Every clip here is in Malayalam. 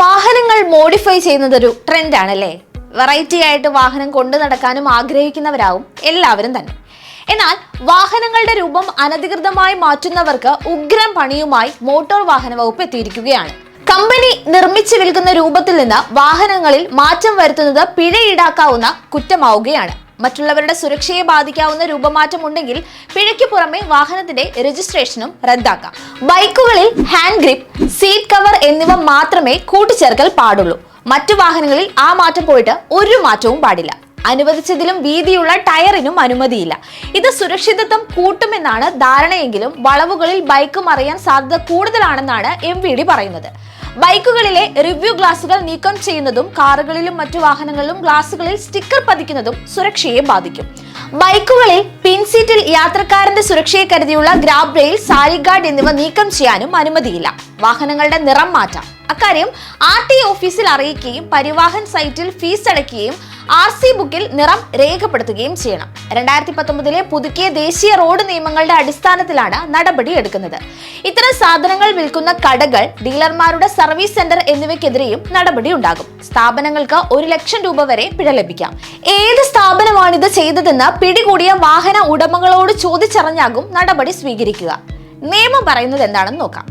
വാഹനങ്ങൾ മോഡിഫൈ ചെയ്യുന്നതൊരു ട്രെൻഡ് ആണല്ലേ വെറൈറ്റി ആയിട്ട് വാഹനം കൊണ്ടു നടക്കാനും ആഗ്രഹിക്കുന്നവരാവും എല്ലാവരും തന്നെ. എന്നാൽ വാഹനങ്ങളുടെ രൂപം അനധികൃതമായി മാറ്റുന്നവർക്ക് ഉഗ്രം പണിയുമായി മോട്ടോർ വാഹന വകുപ്പ് എത്തിയിരിക്കുകയാണ്. കമ്പനി നിർമ്മിച്ചു വിൽക്കുന്ന രൂപത്തിൽ നിന്ന് വാഹനങ്ങളിൽ മാറ്റം വരുത്തുന്നത് പിഴ ഈടാക്കാവുന്ന കുറ്റമാവുകയാണ്. മറ്റുള്ളവരുടെ സുരക്ഷയെ ബാധിക്കാവുന്ന രൂപമാറ്റം ഉണ്ടെങ്കിൽ പിഴയ്ക്ക് പുറമെ വാഹനത്തിന്റെ രജിസ്ട്രേഷനും റദ്ദാക്കാം. ബൈക്കുകളിൽ ഹാൻഡ് ഗ്രിപ്പ് സീറ്റ് കവർ എന്നിവ മാത്രമേ കൂട്ടിച്ചേർക്കൽ പാടുള്ളൂ. മറ്റു വാഹനങ്ങളിൽ ആ മാറ്റം പോയിട്ട് ഒരു മാറ്റവും പാടില്ല. അനുവദിച്ചതിലും വീതിയുള്ള ടയറിനും അനുമതിയില്ല. ഇത് സുരക്ഷിതത്വം കൂട്ടുമെന്നാണ് ധാരണയെങ്കിലും വളവുകളിൽ ബൈക്ക് മറിയാൻ സാധ്യത കൂടുതലാണെന്നാണ് എം പറയുന്നത്. ബൈക്കുകളിലെ റിവ്യൂ ഗ്ലാസുകൾ നീക്കം ചെയ്യുന്നതും കാറുകളിലും മറ്റു വാഹനങ്ങളിലും ഗ്ലാസുകളിൽ സ്റ്റിക്കർ പതിക്കുന്നതും സുരക്ഷയെ ബാധിക്കും. ബൈക്കുകളിൽ പിൻസീറ്റിൽ യാത്രക്കാരന്റെ സുരക്ഷയെ കരുതിയുള്ള ഗ്രാബ് റെയിൽ സാരി ഗാർഡ് എന്നിവ നീക്കം ചെയ്യാനും അനുമതിയില്ല. വാഹനങ്ങളുടെ നിറം മാറ്റാം. അക്കാര്യം ആർ ടി ഓഫീസിൽ അറിയിക്കുകയും പരിവാഹൻ സൈറ്റിൽ ഫീസ് അടയ്ക്കുകയും ആർ സി ബുക്കിൽ നിറം രേഖപ്പെടുത്തുകയും ചെയ്യണം. രണ്ടായിരത്തി പത്തൊമ്പതിലെ പുതുക്കിയ ദേശീയ റോഡ് നിയമങ്ങളുടെ അടിസ്ഥാനത്തിലാണ് നടപടി എടുക്കുന്നത്. ഇത്തരം സാധനങ്ങൾ വിൽക്കുന്ന കടകൾ ഡീലർമാരുടെ സർവീസ് സെന്റർ എന്നിവയ്ക്കെതിരെയും നടപടി ഉണ്ടാകും. സ്ഥാപനങ്ങൾക്ക് ഒരു ലക്ഷം രൂപ വരെ പിഴ ലഭിക്കാം. ഏത് സ്ഥാപനമാണിത് ചെയ്തതെന്ന് പിടികൂടിയ വാഹന ഉടമകളോട് ചോദിച്ചറിഞ്ഞാകും നടപടി സ്വീകരിക്കുക. നിയമം പറയുന്നത് എന്താണെന്ന് നോക്കാം.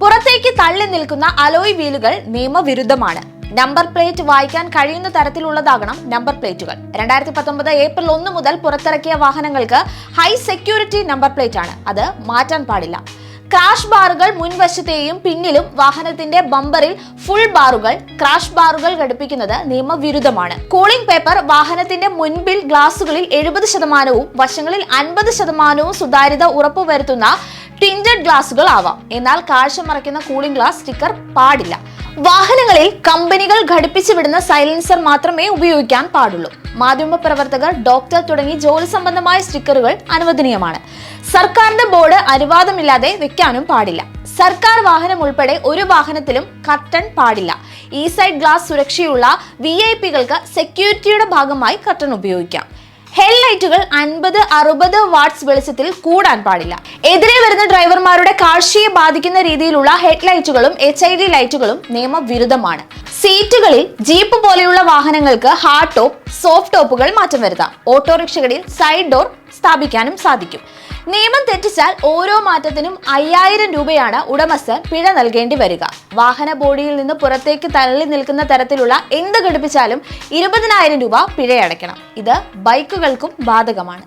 പുറത്തേക്ക് തള്ളി നിൽക്കുന്ന അലോയ് വീലുകൾ നിയമവിരുദ്ധമാണ്. നമ്പർ പ്ലേറ്റ് വായിക്കാൻ കഴിയുന്ന തരത്തിലുള്ളതാകണം നമ്പർ പ്ലേറ്റുകൾ. രണ്ടായിരത്തി പത്തൊമ്പത് ഏപ്രിൽ ഒന്ന് മുതൽ പുറത്തിറക്കിയ വാഹനങ്ങൾക്ക് ഹൈ സെക്യൂരിറ്റി നമ്പർ പ്ലേറ്റ് ആണ് അത് മാറ്റാൻ പാടില്ല. ക്രാഷ് ബാറുകൾ മുൻവശത്തെയും പിന്നിലും വാഹനത്തിന്റെ ബമ്പറിൽ ഫുൾ ബാറുകൾ ക്രാഷ് ബാറുകൾ ഘടിപ്പിക്കുന്നത് നിയമവിരുദ്ധമാണ്. കൂളിംഗ് പേപ്പർ വാഹനത്തിന്റെ മുൻപിൽ ഗ്ലാസുകളിൽ എഴുപത് ശതമാനവും വശങ്ങളിൽ അൻപത് ശതമാനവും സുതാര്യത ഉറപ്പുവരുത്തുന്ന ടിന്റഡ് ഗ്ലാസുകൾ ആവാം എന്നാൽ കാഴ്ച മറയ്ക്കുന്ന കൂളിംഗ് ഗ്ലാസ് സ്റ്റിക്കർ പാടില്ല. വാഹനങ്ങളിൽ കമ്പനികൾ ഘടിപ്പിച്ചു വിടുന്ന സൈലൻസർ മാത്രമേ ഉപയോഗിക്കാൻ പാടുള്ളൂ. മാധ്യമപ്രവർത്തകർ ഡോക്ടർ തുടങ്ങി ജോലി സംബന്ധമായ സ്റ്റിക്കറുകൾ അനുവദനീയമാണ്. സർക്കാരിന്റെ ബോർഡ് അനുവാദമില്ലാതെ വെക്കാനും പാടില്ല. സർക്കാർ വാഹനം ഉൾപ്പെടെ ഒരു വാഹനത്തിലും കർട്ടൺ പാടില്ല. ഈ സൈഡ് ഗ്ലാസ് സുരക്ഷയുള്ള വി ഐ പികൾക്ക് സെക്യൂരിറ്റിയുടെ ഭാഗമായി കർട്ടൺ ഉപയോഗിക്കാം. ഹെഡ്ലൈറ്റുകൾ അൻപത് അറുപത് വാട്ട്സ് വെളിച്ചത്തിൽ കൂടാൻ പാടില്ല. എതിരെ വരുന്ന ഡ്രൈവർമാരുടെ കാഴ്ചയെ ബാധിക്കുന്ന രീതിയിലുള്ള ഹെഡ്ലൈറ്റുകളും എച്ച് ഐ ഡി ലൈറ്റുകളും നിയമവിരുദ്ധമാണ്. സീറ്റുകളിൽ ജീപ്പ് പോലെയുള്ള വാഹനങ്ങൾക്ക് ഹാർഡ് ടോപ്പ് സോഫ്റ്റ് ടോപ്പുകൾ മാറ്റം വരുത്താം. ഓട്ടോറിക്ഷകളിൽ സൈഡ് ഡോർ സ്ഥാപിക്കാനും സാധിക്കും. നിയമം തെറ്റിച്ചാൽ ഓരോ മാറ്റത്തിനും അയ്യായിരം രൂപയാണ് ഉടമസ്ഥൻ പിഴ നൽകേണ്ടി വരിക. വാഹന ബോഡിയിൽ നിന്ന് പുറത്തേക്ക് തള്ളി നിൽക്കുന്ന തരത്തിലുള്ള എന്ത് ഘടിപ്പിച്ചാലും ഇരുപതിനായിരം രൂപ പിഴയടയ്ക്കണം. ഇത് ബൈക്കുകൾക്കും ബാധകമാണ്